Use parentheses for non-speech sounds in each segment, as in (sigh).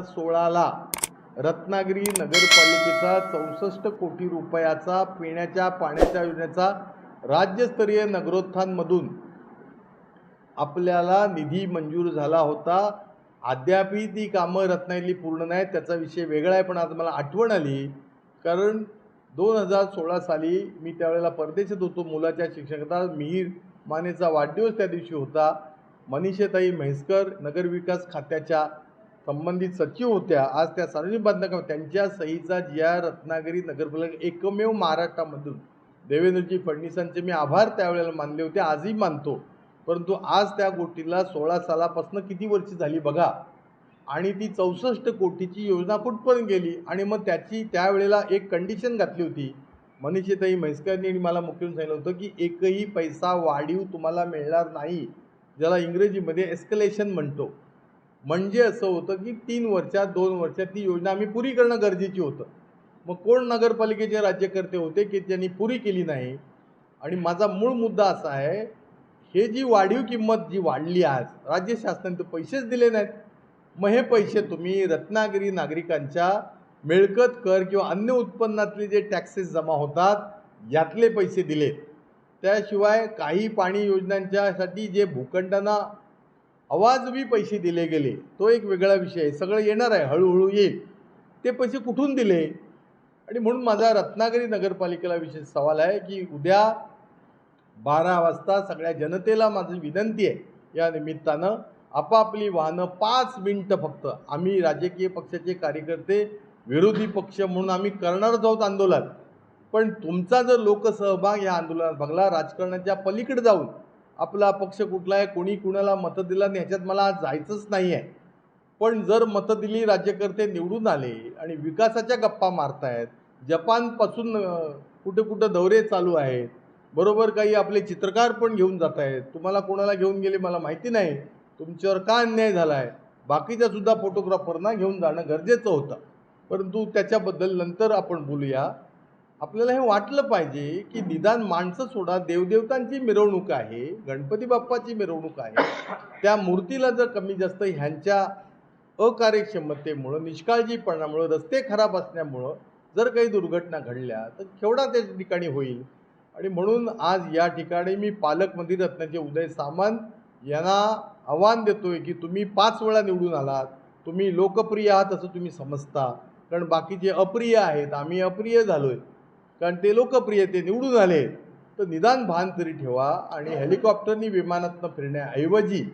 हजार सोळाला रत्नागिरी नगरपालिकेचा चौसष्ट कोटी रुपयाचा पिण्याच्या पाण्याच्या योजनेचा राज्यस्तरीय नगरोत्थानमधून आपल्याला निधी मंजूर झाला होता. अद्यापही ती कामं रत्नागिरी पूर्ण नाहीत. त्याचा विषय वेगळा आहे पण आज मला आठवण आली. कारण दोन हजार सोळा साली मी त्यावेळेला परदेशात होतो. मुलाच्या शिक्षकाचा मिहीर मानेचा वाढदिवस त्या दिवशी होता. मनीषेताई म्हैसकर नगरविकास खात्याच्या संबंधित सचिव होत्या आज त्या सार्वजनिक बांधकाम त्यांच्या सहीचा जी आर रत्नागिरी नगरपालिका एकमेव महाराष्ट्रामधून. देवेंद्रजी फडणवीसांचे मी आभार त्यावेळेला मानले होते आजही मानतो. परंतु आज त्या गोष्टीला सोळा सालापासून किती वर्ष झाली बघा. आणि ती चौसष्ट कोटीची योजना कुठपर्यंत गेली? आणि मग त्याची त्यावेळेला एक कंडिशन घातली होती. मनीषेताई म्हैसकरांनी आणि मला मुख्यमंत्री सांगितलं होतं की एकही पैसा वाढीव तुम्हाला मिळणार नाही. ज्याला इंग्रजीमध्ये एस्कलेशन म्हणतो. म्हणजे असं होतं की तीन वर्षात दोन वर्षात ती योजना आम्ही पुरी करणं गरजेची होतं. मग कोण नगरपालिकेचे राज्यकर्ते होते की त्यांनी पुरी केली नाही? आणि माझा मूळ मुद्दा असा आहे हे जी वाढीव किंमत जी वाढली आज राज्य शासनाने तर पैसेच दिले नाहीत. मग हे पैसे तुम्ही रत्नागिरी नागरिकांच्या मिळकत कर किंवा अन्य उत्पन्नातले जे टॅक्सेस जमा होतात यातले पैसे दिलेत. त्याशिवाय काही पाणी योजनांच्यासाठी जे भूखंडांना अवाजवी पैसे दिले गेले. तो एक वेगळा विषय आहे. सगळं येणार आहे. हळूहळू येईल. ते पैसे कुठून दिले? आणि म्हणून माझा रत्नागिरी नगरपालिकेला विशेष सवाल आहे की उद्या बारा वाजता सगळ्या जनतेला माझी विनंती आहे. या निमित्तानं आपापली वाहनं पाच मिनटं फक्त आम्ही राजकीय पक्षाचे कार्यकर्ते विरोधी पक्ष म्हणून आम्ही करणारच आहोत आंदोलन. पण तुमचा जर लोकसहभाग या आंदोलनात बघला राजकारणाच्या पलीकडे जाऊन आपला पक्ष कुठला आहे कोणी कुणाला मतं दिला आणि ह्याच्यात मला आज जायचंच नाही आहे पण जर मतं दिली राज्यकर्ते निवडून आले आणि विकासाच्या गप्पा मारतायत जपानपासून कुठे कुठं दौरे चालू आहेत बरोबर काही आपले चित्रकार पण घेऊन जात आहेत तुम्हाला कोणाला घेऊन गेले मला माहिती नाही तुमच्यावर का अन्याय झाला आहे बाकीच्या सुद्धा फोटोग्राफरना घेऊन जाणं गरजेचं होतं. परंतु त्याच्याबद्दल नंतर आपण बोलूया. आपल्याला हे वाटलं पाहिजे की निदान माणसं सोडा देवदेवतांची मिरवणूक आहे गणपती बाप्पाची मिरवणूक आहे. त्या मूर्तीला जर कमी जास्त ह्यांच्या अकार्यक्षमतेमुळं निष्काळजीपणामुळं रस्ते खराब असल्यामुळं जर काही दुर्घटना घडल्या तर केवढा त्या ठिकाणी होईल? आणि म्हणून आज या ठिकाणी मी पालकमंत्री रत्नाचे उदय सामंत यांना आव्हान देतोय की तुम्ही पाच वेळा निवडून आलात तुम्ही लोकप्रिय आहात असं तुम्ही समजता. कारण बाकीचे अप्रिय आहेत आम्ही अप्रिय झालोय. कारण ते लोकप्रिय ते निवडून आले. तर निदान भान तरी ठेवा आणि हेलिकॉप्टरनी विमानातनं फिरण्याऐवजी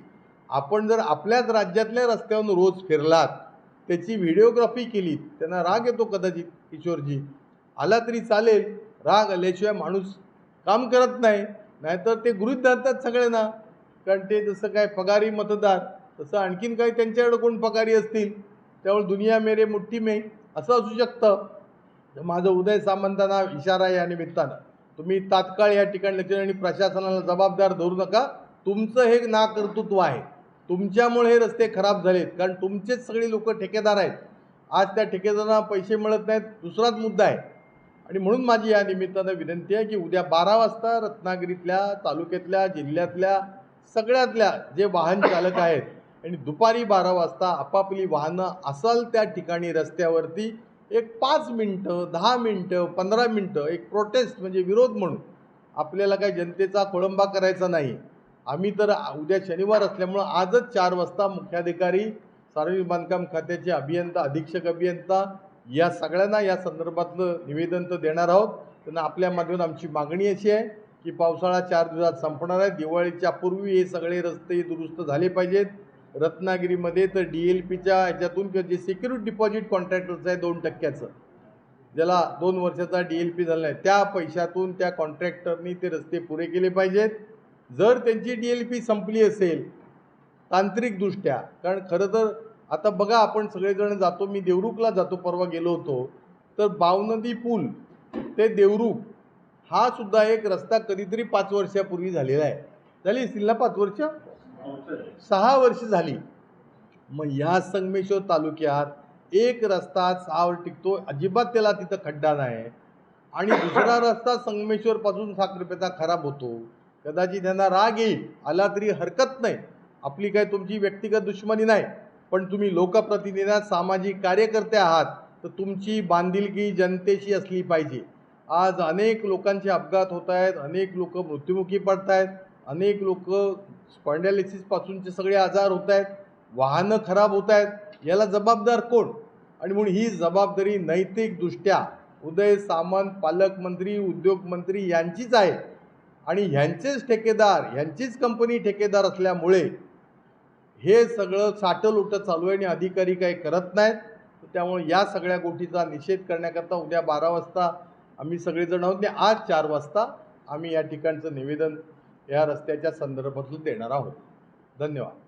आपण जर आपल्याच राज्यातल्या रस्त्यावरून रोज फिरलात त्याची व्हिडिओग्राफी केली त्यांना राग येतो कदाचित किशोरजी. आला तरी चालेल राग आल्याशिवाय माणूस काम करत नाही नाहीतर ते गृहित धरतात सगळ्यांना कारण ते जसं काय पगारी मतदार तसं आणखीन काही त्यांच्याकडे कोण पगारी असतील? त्यामुळे दुनिया मेरे मुठ्ठी मे असं असू शकतं. माझं उदय सामंतांना इशारा आहे या निमित्तानं. तुम्ही तात्काळ या ठिकाणी लक्ष आणि प्रशासनाला जबाबदार धरू नका. तुमचं हे नाकर्तृत्व आहे. तुमच्यामुळे हे रस्ते खराब झालेत. कारण तुमचेच सगळे लोक ठेकेदार आहेत. आज त्या ठेकेदारांना पैसे मिळत नाहीत. दुसराच मुद्दा आहे. आणि म्हणून माझी या निमित्तानं विनंती आहे की उद्या बारा वाजता रत्नागिरीतल्या तालुक्यातल्या जिल्ह्यातल्या सगळ्यातल्या जे वाहन चालक आहेत. आणि दुपारी बारा वाजता आपापली वाहनं असाल त्या ठिकाणी रस्त्यावरती एक पाच मिनटं दहा मिनटं पंधरा मिनटं एक प्रोटेस्ट म्हणजे विरोध म्हणून आपल्याला काय जनतेचा खोळंबा करायचा नाही. आम्ही तर उद्या शनिवार असल्यामुळं आजच चार वाजता मुख्याधिकारी सार्वजनिक बांधकाम खात्याचे अभियंता अधीक्षक अभियंता या सगळ्यांना या संदर्भातलं निवेदन तर देणार आहोत. त्यांना आपल्या माध्यमातून आमची मागणी अशी आहे की पावसाळा चार दिवसात संपणार आहे. दिवाळीच्या पूर्वी हे सगळे रस्ते दुरुस्त झाले पाहिजेत. रत्नागिरीमध्ये तर डी एल पीच्या ह्याच्यातून किंवा जे सिक्युरिटी डिपॉझिट कॉन्ट्रॅक्टरचं आहे दोन टक्क्याचं. ज्याला दोन वर्षाचा डी एल पी झाला आहे त्या पैशातून त्या कॉन्ट्रॅक्टरनी ते रस्ते पुरे केले पाहिजेत. जर त्यांची डी एल पी संपली असेल तांत्रिकदृष्ट्या कारण खरं तर आता बघा आपण सगळेजण जातो मी देवरुखला जातो परवा गेलो होतो तर बावनदी पूल ते देवरुख हा सुद्धा एक रस्ता कधीतरी पाच वर्षापूर्वी झालेला आहे. झाली असतील ना पाच वर्ष? सहा वर्ष झाली. मग या संगमेश्वर तालुक्यात एक रस्ता सहा वर्ष टिकतो अजिबात त्याला तिथं खड्डा नाही. आणि दुसरा (laughs) रस्ता संगमेश्वरपासून साखरपेता खराब होतो. कदाचित त्यांना राग येईल आला तरी हरकत नाही. आपली काय तुमची व्यक्तिगत दुश्मनी नाही. पण तुम्ही लोकप्रतिनिधी सामाजिक कार्यकर्ते आहात तर तुमची बांधिलकी जनतेशी असली पाहिजे. आज अनेक लोकांचे अपघात होत आहेत अनेक लोक मृत्युमुखी पडत आहेत अनेक लोक स्पॉन्डॅलिसिसपासूनचे सगळे आजार होत आहेत. वाहनं खराब होत आहेत. याला जबाबदार कोण? आणि म्हणून ही जबाबदारी नैतिकदृष्ट्या उदय सामंत पालकमंत्री उद्योगमंत्री यांचीच आहे. आणि ह्यांचेच ठेकेदार ह्यांचीच कंपनी ठेकेदार असल्यामुळे हे सगळं साटलोटं चालू आहे आणि अधिकारी काही करत नाहीत. त्यामुळे या सगळ्या गोष्टीचा निषेध करण्याकरता उद्या बारा वाजता आम्ही सगळेजण आहोत. आणि आज चार वाजता आम्ही या ठिकाणचं निवेदन या रस्त्याच्या संदर्भातून देणार आहोत. धन्यवाद.